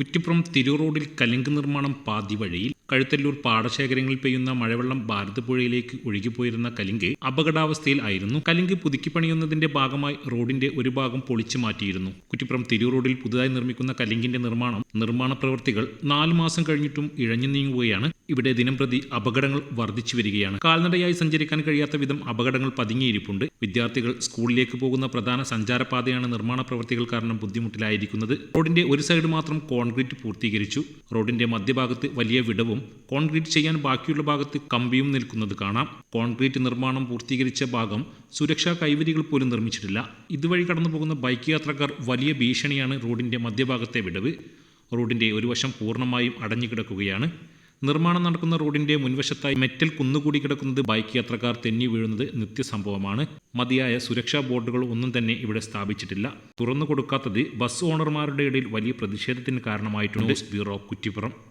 കുറ്റിപ്പുറം തിരൂർ റോഡിൽ നിർമ്മാണം പാതി വഴിയിൽ കഴുത്തല്ലൂർ പാടശേഖരങ്ങളിൽ പെയ്യുന്ന മഴവെള്ളം ഭാരതപ്പുഴയിലേക്ക് ഒഴുകിപ്പോയിരുന്ന കലിങ്ക് അപകടാവസ്ഥയിൽ ആയിരുന്നു. കലിങ്ക് പുതുക്കി പണിയുന്നതിന്റെ ഭാഗമായി റോഡിന്റെ ഒരു ഭാഗം പൊളിച്ചു മാറ്റിയിരുന്നു. കുറ്റിപ്പുറം തിരൂർ റോഡിൽ പുതുതായി നിർമ്മിക്കുന്ന കലിങ്കിന്റെ നിർമ്മാണം നിർമ്മാണ പ്രവൃത്തികൾ നാലു മാസം കഴിഞ്ഞിട്ടും ഇഴഞ്ഞു നീങ്ങുകയാണ്. ഇവിടെ ദിനംപ്രതി അപകടങ്ങൾ വർദ്ധിച്ചു വരികയാണ്. കാൽനടയായി സഞ്ചരിക്കാൻ കഴിയാത്ത വിധം അപകടങ്ങൾ പതുങ്ങിയിരിപ്പുണ്ട്. വിദ്യാർത്ഥികൾ സ്കൂളിലേക്ക് പോകുന്ന പ്രധാന സഞ്ചാരപാതയാണ് നിർമ്മാണ പ്രവൃത്തികൾ കാരണം ബുദ്ധിമുട്ടിലായിരിക്കുന്നത്. റോഡിന്റെ ഒരു സൈഡ് മാത്രം കോൺക്രീറ്റ് പൂർത്തീകരിച്ചു. റോഡിന്റെ മധ്യഭാഗത്ത് വലിയ വിടവും കോൺക്രീറ്റ് ചെയ്യാൻ ബാക്കിയുള്ള ഭാഗത്ത് കമ്പിയും നിൽക്കുന്നത് കാണാം. കോൺക്രീറ്റ് നിർമ്മാണം പൂർത്തീകരിച്ച ഭാഗം സുരക്ഷാ കൈവരികൾ പോലും നിർമ്മിച്ചിട്ടില്ല. ഇതുവഴി കടന്നു പോകുന്ന ബൈക്ക് യാത്രക്കാർ വലിയ ഭീഷണിയാണ് റോഡിന്റെ മധ്യഭാഗത്തെ വിടവ്. റോഡിന്റെ ഒരു വശം പൂർണമായും അടഞ്ഞു കിടക്കുകയാണ്. നിർമ്മാണം നടക്കുന്ന റോഡിന്റെ മുൻവശത്തായി മെറ്റൽ കുന്നുകൂടി കിടക്കുന്നത് ബൈക്ക് യാത്രക്കാർ തെന്നി വീഴുന്നത് നിത്യസംഭവമാണ്. മതിയായ സുരക്ഷാ ബോർഡുകൾ ഒന്നും തന്നെ ഇവിടെ സ്ഥാപിച്ചിട്ടില്ല. തുറന്നു കൊടുക്കാത്തത് ബസ് ഓണർമാരുടെ ഇടയിൽ വലിയ പ്രതിഷേധത്തിന് കാരണമായിട്ടുണ്ട്. ബ്യൂറോ കുറ്റിപ്പുറം.